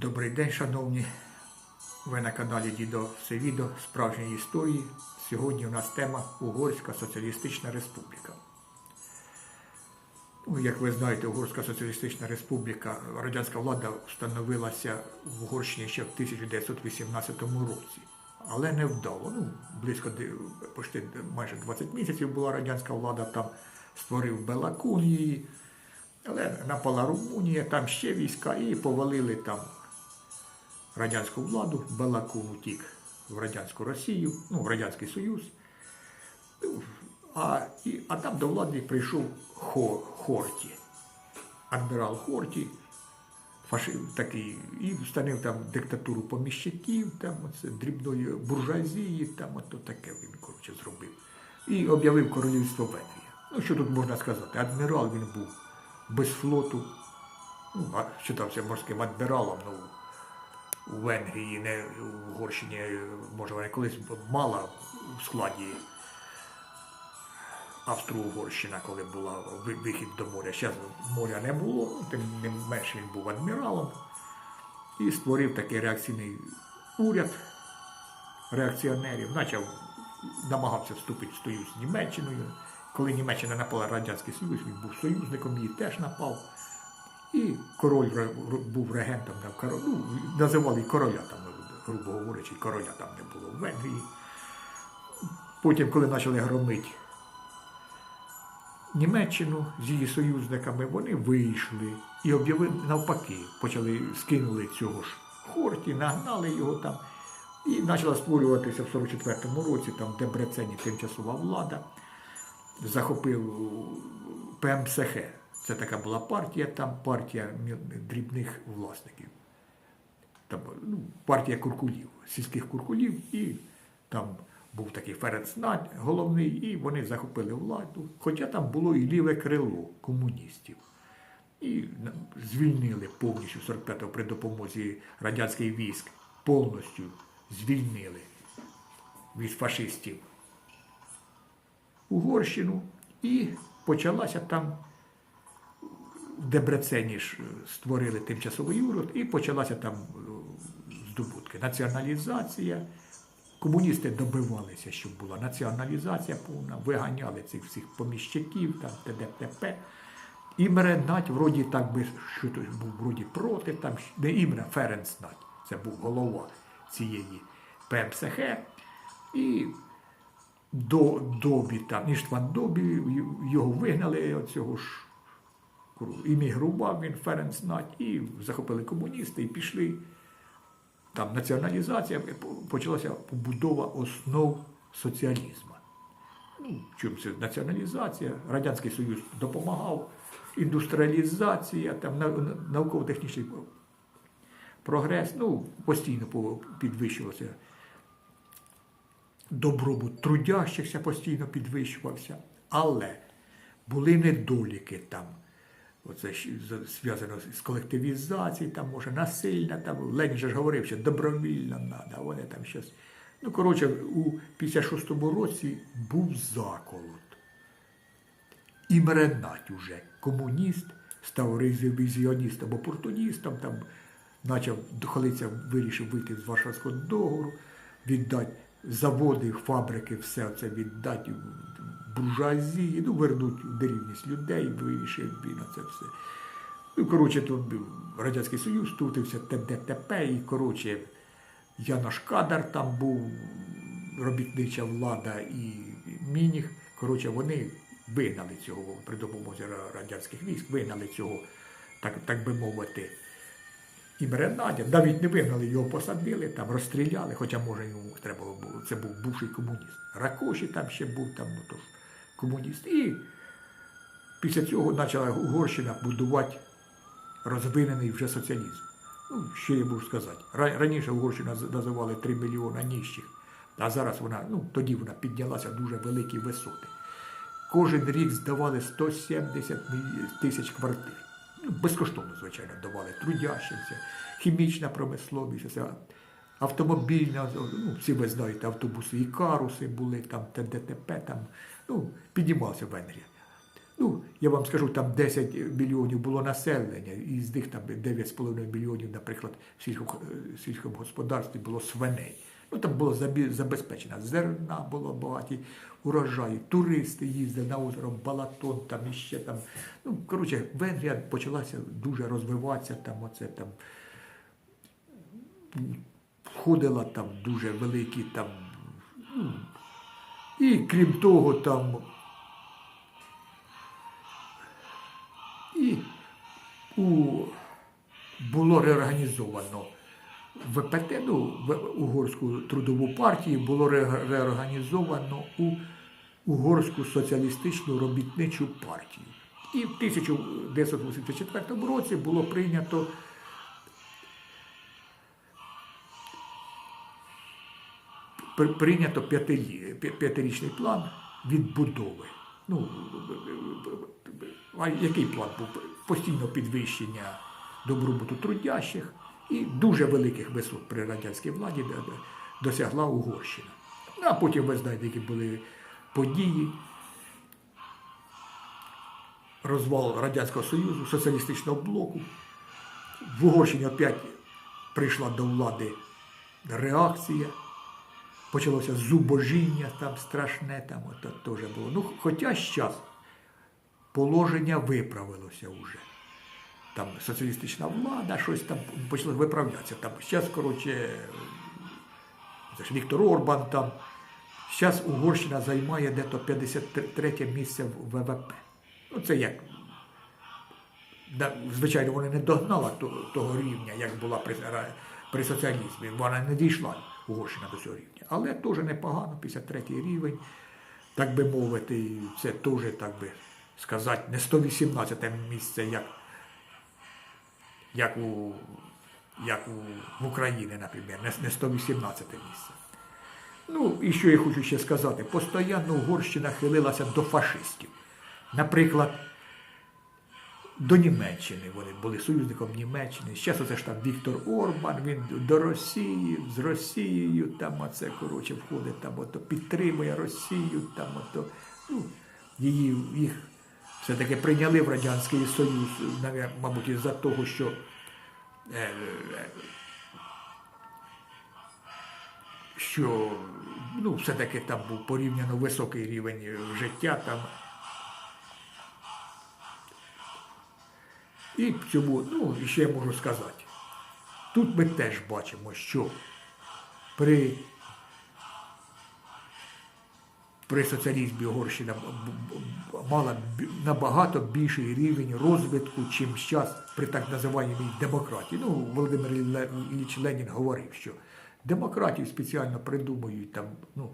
Добрий день, шановні. Ви на каналі Дідо Все відео справжньої історії. Сьогодні у нас тема Угорська Соціалістична Республіка. Ну, як ви знаєте, Угорська Соціалістична Республіка, радянська влада встановилася в Угорщині ще в 1918 році. Але не вдало. Ну, близько почти майже 20 місяців була радянська влада, там створив Белакун її. Але напала Румунія, там ще війська і повалили там радянську владу, Балакун утік в Радянську Росію, ну, в Радянський Союз. А, і, а там до влади прийшов Хо, Хорті, адмірал Хорті, фаши, такий, і встановив там диктатуру поміщиків, там оце, дрібної буржуазії, там ото таке він коротше, зробив. І об'явив королівство Венгрія. Ну, що тут можна сказати? Адмірал він був без флоту, ну, вважався морським адміралом, ну, у Венгрії, не в Угорщині, може, вона колись мала в складі Австро-Угорщина, коли була вихід до моря. Зараз моря не було, тим не менше він був адміралом і створив такий реакційний уряд реакціонерів, почав намагався вступити в союз з Німеччиною. Коли Німеччина напала Радянський Союз, він був союзником, її теж напав. І король був регентом король, ну, називали короля там, грубо говорячи, короля там не було в Венгрії. Потім, коли почали громити Німеччину з її союзниками, вони вийшли і об'явили навпаки, почали скинули цього ж Хорті, нагнали його там. І почала створюватися в 44-му році, там в Дебрецені тимчасова влада, захопив ПМСХ. Це така була партія, там партія дрібних власників. Там, ну, партія куркулів, сільських куркулів, і там був такий Ференц головний, і вони захопили владу. Хоча там було і ліве крило комуністів. І звільнили повністю 45-го при допомозі радянських військ, повністю звільнили від фашистів Угорщину і почалася там Дебрецені ж е, створили тимчасовий уряд і почалася там е, здобутки. Націоналізація. Комуністи добивалися, щоб була націоналізація повна, виганяли цих всіх поміщиків, там ТДП. Імре Надь, вроді так би, що той був вроді проти, там не Імре Ференц Надь, це був голова цієї ПМСХ. І до Добі, там, Іштван Добі, його вигнали оцього ж іммігрував він Ференц Надь, і захопили комуністи, і пішли. Там націоналізація, почалася побудова основ соціалізму. Ну, чим це націоналізація, Радянський Союз допомагав, індустріалізація, там на- на- науково-технічний прогрес, ну, постійно підвищувався. Добробут трудящихся постійно підвищувався, але були недоліки там. Оце зв'язано з колективізацією, там може насильна, там Ленін же ж говорив, що добровільно треба, а вони там щось. Ну, коротше, у 56-му році був заколот. І Мренать уже комуніст, став ревізіоністом, опортуністом, там почав Духолиця вирішив вийти з Варшавського договору, віддати заводи, фабрики, все це віддати буржуазії, ну, вернуть в рівність людей, вирішив він це все. Ну, коротше, тут Радянський Союз, тутився ТДТП, і, коротше, Янош Кадар там був, робітнича влада і Мініх. Коротше, вони вигнали цього при допомозі радянських військ, вигнали цього, так, так би мовити, Імре Надя. Навіть не вигнали, його посадили, там розстріляли, хоча може йому треба було, це був бувший комуніст. Ракоші там ще був, там ну, тож, комуніст. І після цього почала Угорщина будувати розвинений вже соціалізм. Ну, що я можу сказати. Раніше Угорщина називали 3 мільйони ніжчих, а зараз вона, ну тоді вона піднялася дуже великі висоти. Кожен рік здавали 170 тисяч квартир. Ну, безкоштовно, звичайно, давали трудящимся, хімічна промисловість, автомобільна, ну, всі ви знаєте, автобуси і каруси були, там ТДТП, там, ну, піднімалася Венгрія. Ну, я вам скажу, там 10 мільйонів було населення, і з них там 9,5 мільйонів, наприклад, в е, сільському господарстві було свиней. Ну, там було забезпечено зерна, було багаті урожаї, туристи їздили на озеро Балатон, там іще там. Ну, коротше, Венгрія почалася дуже розвиватися, там оце там входила там дуже великі там. ну, І крім того, там і у, було реорганізовано ВПТ, ну, Угорську трудову партію, було реорганізовано у Угорську соціалістичну робітничу партію. І в 1984 році було прийнято при- прийнято п'ятирічний план відбудови. Ну, а який план був? Постійно підвищення добробуту трудящих і дуже великих висот при радянській владі досягла Угорщина. Ну, а потім ви знаєте, які були події. Розвал Радянського Союзу, соціалістичного блоку. В Угорщині опять прийшла до влади реакція почалося зубожіння там страшне, там ото теж було. Ну, хоча зараз положення виправилося вже. Там соціалістична влада, щось там почало виправлятися. Там зараз, коротше, Віктор Орбан там. Зараз Угорщина займає дето 53 місце в ВВП. Ну, це як звичайно, вона не догнала того рівня, як була при, при соціалізмі. Вона не дійшла Угорщина до цього рівня. Але теж непогано, 53 рівень, так би мовити, це теж, так би сказати, не 118 місце, як, як, у, як у, в Україні, наприклад, не, не 118 місце. Ну, і що я хочу ще сказати, постійно Угорщина хилилася до фашистів. Наприклад, до Німеччини вони були союзником Німеччини. Зараз оце ж там Віктор Орбан, він до Росії, з Росією там оце, коротше, входить, там ото підтримує Росію, там ото, ну, її, їх все-таки прийняли в Радянський Союз, мабуть, із-за того, що е, е, що ну, все-таки там був порівняно високий рівень життя там. І в цьому, ну, ще я можу сказати, тут ми теж бачимо, що при, при соціалізмі Угорщина мала набагато більший рівень розвитку, чим зараз при так називаємій демократії. Ну, Володимир Ілліч Ленін говорив, що демократію спеціально придумують там, ну,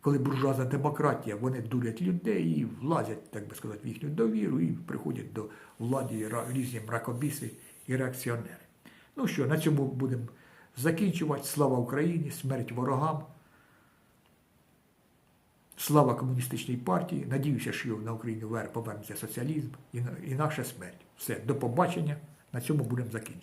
коли буржуазна демократія, вони дурять людей і влазять, так би сказати, в їхню довіру і приходять до влади різні мракобіси і реакціонери. Ну що, на цьому будемо закінчувати. Слава Україні, смерть ворогам. Слава комуністичній партії. Надіюся, що на Україну вер повернеться соціалізм і наша смерть. Все, до побачення. На цьому будемо закінчувати.